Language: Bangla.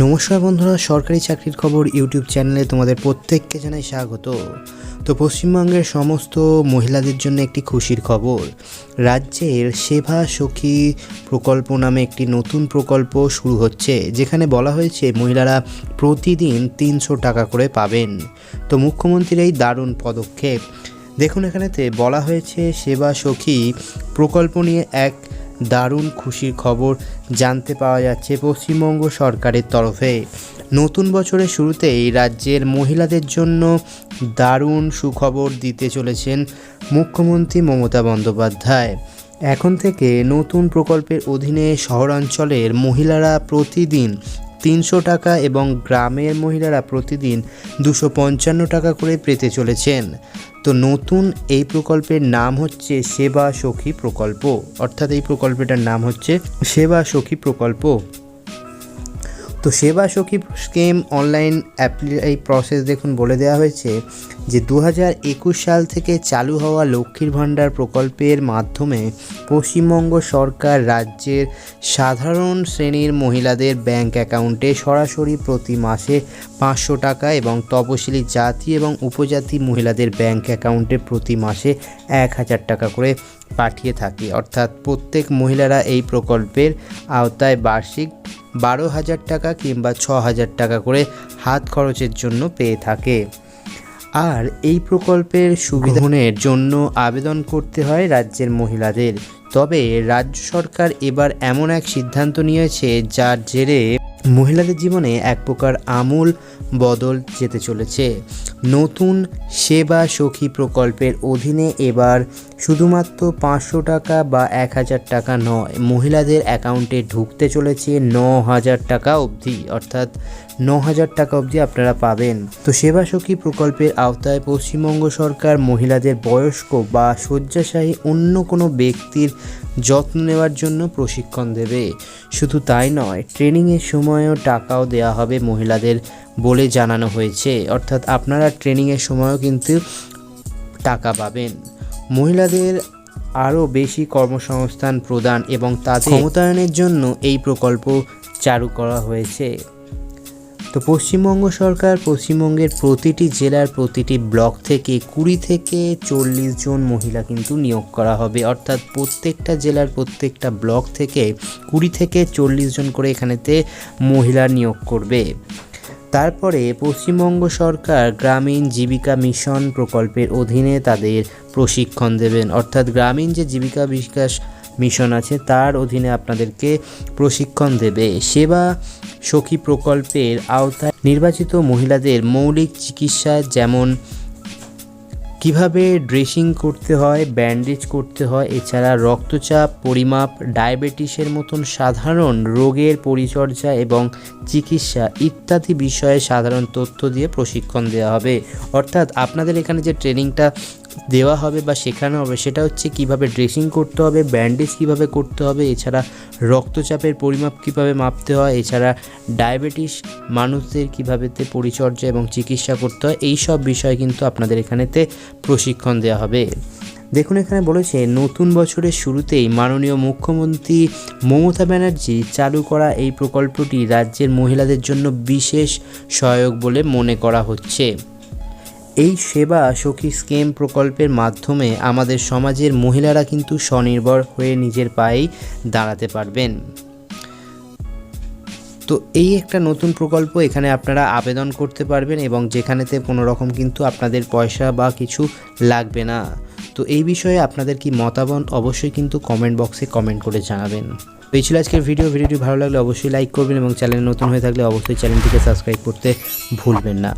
নমস্কার বন্ধুরা, সরকারি চাকরির খবর ইউটিউব চ্যানেলে তোমাদের প্রত্যেককে জানাই স্বাগত। তো পশ্চিমবঙ্গের সমস্ত মহিলাদের জন্য একটি খুশির খবর। রাজ্যের সেবা সখী প্রকল্প নামে একটি নতুন প্রকল্প শুরু হচ্ছে, যেখানে বলা হয়েছে মহিলারা প্রতিদিন তিনশো টাকা করে পাবেন। তো মুখ্যমন্ত্রীর এই দারুণ পদক্ষেপ। দেখুন এখানেতে বলা হয়েছে, সেবা সখী প্রকল্প নিয়ে এক দারুণ খুশির খবর জানতে পাওয়া যাচ্ছে পশ্চিমবঙ্গ সরকারের তরফে। নতুন বছরের শুরুতেই রাজ্যের মহিলাদের জন্য দারুণ সুখবর দিতে চলেছেন মুখ্যমন্ত্রী মমতা বন্দ্যোপাধ্যায়। এখন থেকে নতুন প্রকল্পের অধীনে শহরাঞ্চলের মহিলারা প্রতিদিন তিনশো টাকা এবং গ্রামের মহিলারা প্রতিদিন দুশো পঞ্চান্ন টাকা করে পেতে চলেছেন। তো নতুন এই প্রকল্পের নাম হচ্ছে সেবা সখী প্রকল্প। অর্থাৎ এই প্রকল্পটার নাম হচ্ছে সেবা সখী প্রকল্প। তো সেবা সখী স্কিম অনলাইন অ্যাপ্লাই প্রসেস দেখুন বলে দেওয়া হয়েছে যে দু সাল থেকে চালু হওয়া লক্ষ্মীর ভাণ্ডার প্রকল্পের মাধ্যমে পশ্চিমবঙ্গ সরকার রাজ্যের সাধারণ শ্রেণির মহিলাদের ব্যাংক অ্যাকাউন্টে সরাসরি প্রতি মাসে পাঁচশো টাকা এবং তপশিলি জাতি এবং উপজাতি মহিলাদের ব্যাংক অ্যাকাউন্টে প্রতি মাসে এক হাজার টাকা করে পাঠিয়ে থাকে। অর্থাৎ প্রত্যেক মহিলারা এই প্রকল্পের আওতায় বার্ষিক বারো হাজার টাকা কিংবা ছ হাজার টাকা করে হাত খরচের জন্য পেয়ে থাকে। আর এই প্রকল্পের সুবিধানের জন্য আবেদন করতে হয় রাজ্যের মহিলাদের। তবে রাজ্য সরকার এবার এমন এক সিদ্ধান্ত নিয়েছে, যার জেরে মহিলাদের জীবনে এক প্রকার আমূল বদল যেতে চলেছে। নতুন সেবা সখী প্রকল্পের অধীনে এবার শুধুমাত্র পাঁচশো টাকা বা এক হাজার টাকা নয়, মহিলাদের অ্যাকাউন্টে ঢুকতে চলেছে ন হাজার টাকা অবধি, অর্থাৎ ন হাজার টাকা অবধি আপনারা পাবেন। তো সেবা সখী প্রকল্পের আওতায় পশ্চিমবঙ্গ সরকার মহিলাদের বয়স্ক বা শয্যাশায়ী অন্য কোনো ব্যক্তির যত্ন নেওয়ার জন্য প্রশিক্ষণ দেবে। শুধু তাই নয়, ট্রেনিংয়ের সময়ও টাকাও দেওয়া হবে মহিলাদের বলে জানানো হয়েছে। অর্থাৎ আপনারা ট্রেনিংয়ের সময়ও কিন্তু টাকা পাবেন। মহিলাদের আরও বেশি কর্মসংস্থান প্রদান এবং তাদের ক্ষমতায়নের জন্য এই প্রকল্প চালু করা হয়েছে। তো পশ্চিমবঙ্গ সরকার পশ্চিমবঙ্গের প্রতিটি জেলার প্রতিটি ব্লক থেকে কুড়ি থেকে চল্লিশ জন মহিলা কিন্তু নিয়োগ করা হবে। অর্থাৎ প্রত্যেকটা জেলার প্রত্যেকটা ব্লক থেকে কুড়ি থেকে চল্লিশ জন করে এখানেতে মহিলা নিয়োগ করবে। তারপরে পশ্চিমবঙ্গ সরকার গ্রামীণ জীবিকা মিশন প্রকল্পের অধীনে তাদের প্রশিক্ষণ দেবেন। অর্থাৎ গ্রামীণ যে জীবিকা বিকাশ মিশন আছে, তার অধীনে আপনাদেরকে প্রশিক্ষণ দেবে। সেবা সখী প্রকল্পের আওতায় নির্বাচিত মহিলাদের মৌলিক চিকিৎসা যেমন কীভাবে ড্রেসিং করতে হয়, ব্যান্ডেজ করতে হয়, এছাড়া রক্তচাপ, পরিমাপ, ডায়াবেটিসের মতন সাধারণ রোগের পরিচর্যা এবং চিকিৎসা ইত্যাদি বিষয়ে সাধারণ তথ্য দিয়ে প্রশিক্ষণ দেওয়া হবে। অর্থাৎ আপনাদের এখানে যে ট্রেনিংটা দেওয়া হবে বা শেখানো হবে, সেটা হচ্ছে কীভাবে ড্রেসিং করতে হবে, ব্যান্ডেজ কীভাবে করতে হবে, এছাড়া রক্তচাপের পরিমাপ কীভাবে মাপতে হয়, এছাড়া ডায়াবেটিস মানুষদের কীভাবেতে পরিচর্যা এবং চিকিৎসা করতে হয়, এই সব বিষয়ে কিন্তু আপনাদের এখানেতে প্রশিক্ষণ দেওয়া হবে। দেখুন, এখানে বলেছে, নতুন বছরের শুরুতেই মাননীয় মুখ্যমন্ত্রী মমতা ব্যানার্জি চালু করা এই প্রকল্পটি রাজ্যের মহিলাদের জন্য বিশেষ সহায়ক বলে মনে করা হচ্ছে। এই সেবা সখী স্কিম প্রকল্পের মাধ্যমে আমাদের সমাজের মহিলারা কিন্তু স্বনির্ভর হয়ে নিজের পায়েই দাঁড়াতে পারবেন। তো এই একটা নতুন প্রকল্প এখানে আপনারা আবেদন করতে পারবেন এবং যেখানেতে কোনো রকম কিন্তু আপনাদের পয়সা বা কিছু লাগবে না। তো এই বিষয়ে আপনাদের কি মতামত অবশ্যই কিন্তু কমেন্ট বক্সে কমেন্ট করে জানাবেন। তো এই ছিল আজকের ভিডিও। ভিডিওটি ভালো লাগলে অবশ্যই লাইক করবেন এবং চ্যানেল নতুন হয়ে থাকলে অবশ্যই চ্যানেলটিকে সাবস্ক্রাইব করতে ভুলবেন না।